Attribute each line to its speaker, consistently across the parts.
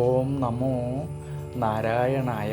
Speaker 1: ഓം നമോ നാരായണായ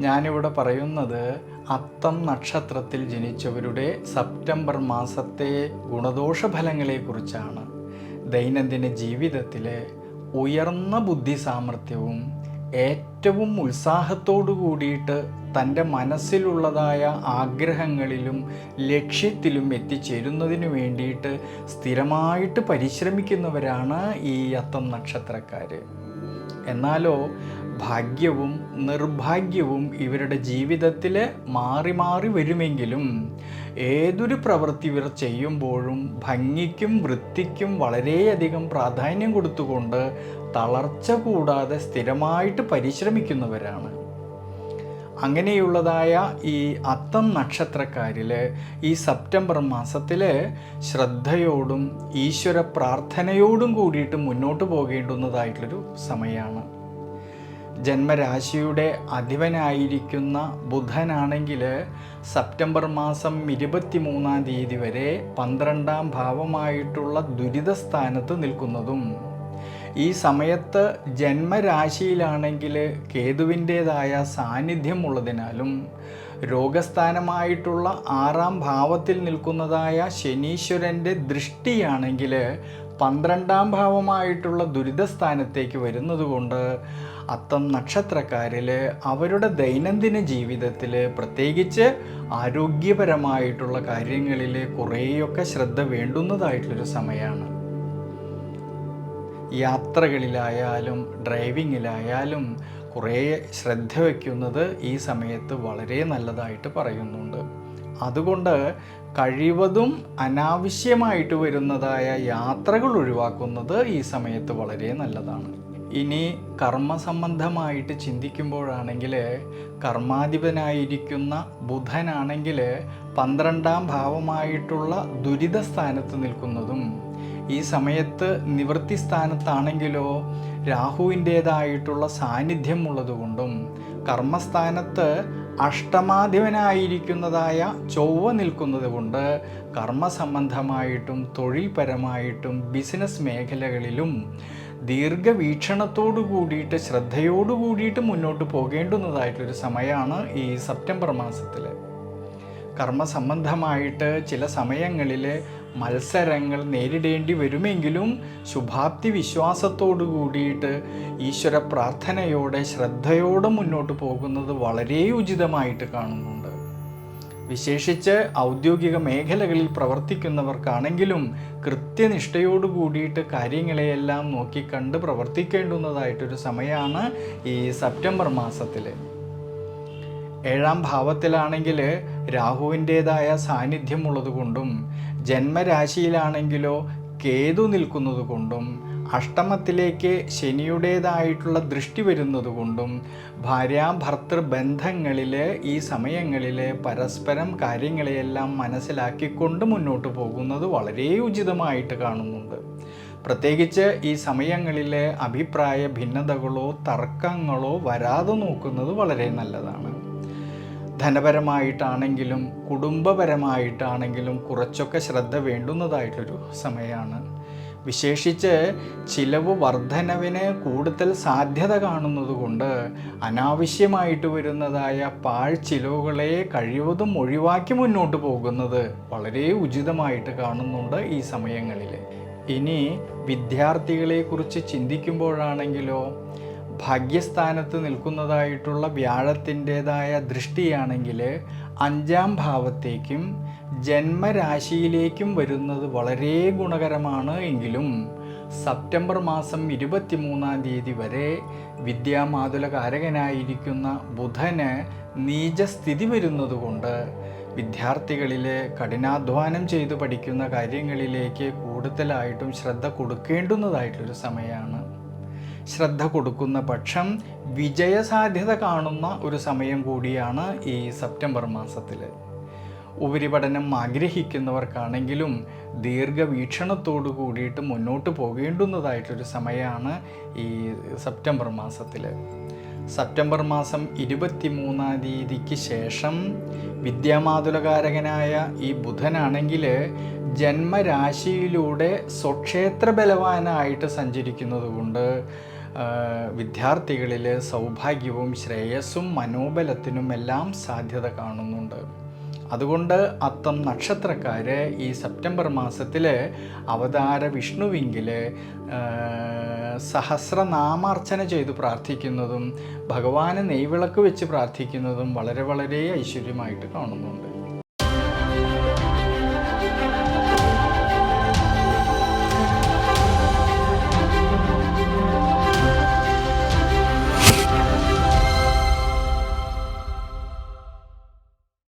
Speaker 1: ഞാനിവിടെ പറയുന്നത് അത്തം നക്ഷത്രത്തിൽ ജനിച്ചവരുടെ സെപ്റ്റംബർ മാസത്തെ ഗുണദോഷ ഫലങ്ങളെക്കുറിച്ചാണ് ദൈനംദിന ജീവിതത്തിലെ ഉയർന്ന ബുദ്ധി സാമർഥ്യവും ഏറ്റവും ഉത്സാഹത്തോടു കൂടിയിട്ട് തന്റെ മനസ്സിലുള്ളതായ ആഗ്രഹങ്ങളിലും ലക്ഷ്യത്തിലും എത്തിച്ചേരുന്നതിന് വേണ്ടിയിട്ട് സ്ഥിരമായിട്ട് പരിശ്രമിക്കുന്നവരാണ് ഈ അത്തം നക്ഷത്രക്കാർ എന്നാലോ ഭാഗ്യവും നിർഭാഗ്യവും ഇവരുടെ ജീവിതത്തിൽ മാറി മാറി വരുമെങ്കിലും ഏതൊരു പ്രവൃത്തി ഇവർ ചെയ്യുമ്പോഴും ഭംഗിക്കും വൃത്തിക്കും വളരെയധികം പ്രാധാന്യം കൊടുത്തുകൊണ്ട് തളർച്ച കൂടാതെ സ്ഥിരമായിട്ട് പരിശ്രമിക്കുന്നവരാണ്. അങ്ങനെയുള്ളതായ ഈ അത്തം നക്ഷത്രക്കാരിൽ ഈ സെപ്റ്റംബർ മാസത്തിൽ ശ്രദ്ധയോടും ഈശ്വര പ്രാർത്ഥനയോടും കൂടിയിട്ട് മുന്നോട്ട് പോകേണ്ടുന്നതായിട്ടുള്ളൊരു സമയമാണ് ജന്മരാശിയുടെ അധിപനായിരിക്കുന്ന ബുധനാണെങ്കിൽ സെപ്റ്റംബർ മാസം ഇരുപത്തി മൂന്നാം തീയതി വരെ പന്ത്രണ്ടാം ഭാവമായിട്ടുള്ള ദുരിത സ്ഥാനത്ത് നിൽക്കുന്നതും. ഈ സമയത്ത് ജന്മരാശിയിലാണെങ്കിൽ കേതുവിന്റേതായ സാന്നിധ്യമുള്ളതിനാലും രോഗസ്ഥാനമായിട്ടുള്ള ആറാം ഭാവത്തിൽ നിൽക്കുന്നതായ ശനീശ്വരന്റെ ദൃഷ്ടിയാണെങ്കിൽ പന്ത്രണ്ടാം ഭാവമായിട്ടുള്ള ദുരിതസ്ഥാനത്തേക്ക് വരുന്നതുകൊണ്ട് അത്തം നക്ഷത്രക്കാരിൽ അവരുടെ ദൈനംദിന ജീവിതത്തിൽ പ്രത്യേകിച്ച് ആരോഗ്യപരമായിട്ടുള്ള കാര്യങ്ങളിൽ കുറേയൊക്കെ ശ്രദ്ധ വേണ്ടുന്നതായിട്ടുള്ളൊരു സമയമാണ് യാത്രകളിലായാലും ഡ്രൈവിങ്ങിലായാലും കുറേ ശ്രദ്ധ വയ്ക്കുന്നത് ഈ സമയത്ത് വളരെ നല്ലതായിട്ട് പറയുന്നുണ്ട്. അതുകൊണ്ട് കഴിവതും അനാവശ്യമായിട്ട് വരുന്നതായ യാത്രകൾ ഒഴിവാക്കുന്നത് ഈ സമയത്ത് വളരെ നല്ലതാണ്. ഇനി കർമ്മസംബന്ധമായിട്ട് ചിന്തിക്കുമ്പോഴാണെങ്കിൽ കർമാധിപനായിരിക്കുന്ന ബുധനാണെങ്കിൽ പന്ത്രണ്ടാം ഭാവമായിട്ടുള്ള ദുരിത സ്ഥാനത്ത് നിൽക്കുന്നതും ഈ സമയത്ത് നിവൃത്തി സ്ഥാനത്താണെങ്കിലോ രാഹുവിന്റേതായിട്ടുള്ള സാന്നിധ്യം ഉള്ളതുകൊണ്ടും കർമ്മസ്ഥാനത്ത് അഷ്ടമാധിപനായിരിക്കുന്നതായ ചൊവ്വ നിൽക്കുന്നത് കൊണ്ട് കർമ്മസംബന്ധമായിട്ടും തൊഴിൽപരമായിട്ടും ബിസിനസ് മേഖലകളിലും ദീർഘവീക്ഷണത്തോടു കൂടിയിട്ട് ശ്രദ്ധയോടു കൂടിയിട്ട് മുന്നോട്ട് പോകേണ്ടുന്നതായിട്ടൊരു സമയമാണ് ഈ സെപ്റ്റംബർ മാസത്തിൽ കർമ്മസംബന്ധമായിട്ട് ചില സമയങ്ങളിൽ മത്സരങ്ങൾ നേരിടേണ്ടി വരുമെങ്കിലും ശുഭാപ്തി വിശ്വാസത്തോടു കൂടിയിട്ട് ഈശ്വര പ്രാർത്ഥനയോടെ ശ്രദ്ധയോടെ മുന്നോട്ട് പോകുന്നത് വളരെ ഉചിതമായിട്ട് കാണുന്നുണ്ട്. വിശേഷിച്ച് ഔദ്യോഗിക മേഖലകളിൽ പ്രവർത്തിക്കുന്നവർക്കാണെങ്കിലും കൃത്യനിഷ്ഠയോടു കൂടിയിട്ട് കാര്യങ്ങളെയെല്ലാം നോക്കിക്കണ്ട് പ്രവർത്തിക്കേണ്ടുന്നതായിട്ടൊരു സമയമാണ് ഈ സെപ്റ്റംബർ മാസത്തിൽ ഏഴാം ഭാവത്തിലാണെങ്കിൽ രാഹുവിന്റേതായ സാന്നിധ്യമുള്ളത് കൊണ്ടും ജന്മരാശിയിലാണെങ്കിലോ കേതു നിൽക്കുന്നത് കൊണ്ടും അഷ്ടമത്തിലേക്ക് ശനിയുടേതായിട്ടുള്ള ദൃഷ്ടി വരുന്നതുകൊണ്ടും ഭാര്യാഭർത്തൃ ബന്ധങ്ങളിൽ ഈ സമയങ്ങളിൽ പരസ്പരം കാര്യങ്ങളെയെല്ലാം മനസ്സിലാക്കിക്കൊണ്ട് മുന്നോട്ട് പോകുന്നത് വളരെ ഉചിതമായിട്ട് കാണുന്നുണ്ട്. പ്രത്യേകിച്ച് ഈ സമയങ്ങളിൽ അഭിപ്രായ ഭിന്നതകളോ തർക്കങ്ങളോ വരാതെ നോക്കുന്നത് വളരെ നല്ലതാണ്. ധനപരമായിട്ടാണെങ്കിലും കുടുംബപരമായിട്ടാണെങ്കിലും കുറച്ചൊക്കെ ശ്രദ്ധ വേണ്ടുന്നതായിട്ടൊരു സമയമാണ് വിശേഷിച്ച് ചിലവ് വർധനവിന് കൂടുതൽ സാധ്യത കാണുന്നതുകൊണ്ട് അനാവശ്യമായിട്ട് വരുന്നതായ പാഴ്ചിലവുകളെ കഴിവതും ഒഴിവാക്കി മുന്നോട്ട് പോകുന്നത് വളരെ ഉചിതമായിട്ട് കാണുന്നുണ്ട് ഈ സമയങ്ങളിൽ ഇനി വിദ്യാർത്ഥികളെക്കുറിച്ച് ചിന്തിക്കുമ്പോഴാണെങ്കിലോ ഭാഗ്യസ്ഥാനത്ത് നിൽക്കുന്നതായിട്ടുള്ള വ്യാഴത്തിന്റെതായ ദൃഷ്ടിയാണെങ്കിൽ അഞ്ചാം ഭാവത്തേക്കും ജന്മരാശിയിലേക്കും വരുന്നത് വളരെ ഗുണകരമാണ് എങ്കിലും സെപ്റ്റംബർ മാസം ഇരുപത്തിമൂന്നാം തീയതി വരെ വിദ്യാമാതുലകാരകനായിരിക്കുന്ന ബുധന് നീചസ്ഥിതി വരുന്നതുകൊണ്ട് വിദ്യാർത്ഥികളിലെ കഠിനാധ്വാനം ചെയ്ത് പഠിക്കുന്ന കാര്യങ്ങളിലേക്ക് കൂടുതലായിട്ടും ശ്രദ്ധ കൊടുക്കേണ്ടുന്നതായിട്ടൊരു സമയമാണ് ശ്രദ്ധ കൊടുക്കുന്ന പക്ഷം വിജയസാധ്യത കാണുന്ന ഒരു സമയം കൂടിയാണ് ഈ സെപ്റ്റംബർ മാസത്തിൽ ഉപരിപഠനം ആഗ്രഹിക്കുന്നവർക്കാണെങ്കിലും ദീർഘവീക്ഷണത്തോടു കൂടിയിട്ട് മുന്നോട്ട് പോകേണ്ടുന്നതായിട്ടൊരു സമയമാണ് ഈ സെപ്റ്റംബർ മാസത്തിൽ സെപ്റ്റംബർ മാസം ഇരുപത്തി മൂന്നാം തീയതിക്ക് ശേഷം വിദ്യാമാതുലകാരകനായ ഈ ബുധനാണെങ്കിൽ ജന്മരാശിയിലൂടെ സ്വക്ഷേത്ര ബലവാനായിട്ട് സഞ്ചരിക്കുന്നതുകൊണ്ട് വിദ്യാർത്ഥികളിൽ സൗഭാഗ്യവും ശ്രേയസ്സും മനോബലത്തിനും എല്ലാം സാധ്യത കാണുന്നുണ്ട്. അതുകൊണ്ട് അത്തം നക്ഷത്രക്കാർ ഈ സെപ്റ്റംബർ മാസത്തിൽ അവതാര വിഷ്ണുവിങ്കിൽ സഹസ്രനാമാർച്ചന ചെയ്ത് പ്രാർത്ഥിക്കുന്നതും ഭഗവാന് നെയ്വിളക്ക് വെച്ച് പ്രാർത്ഥിക്കുന്നതും വളരെ വളരെ ഐശ്വര്യമായിട്ട് കാണുന്നുണ്ട്.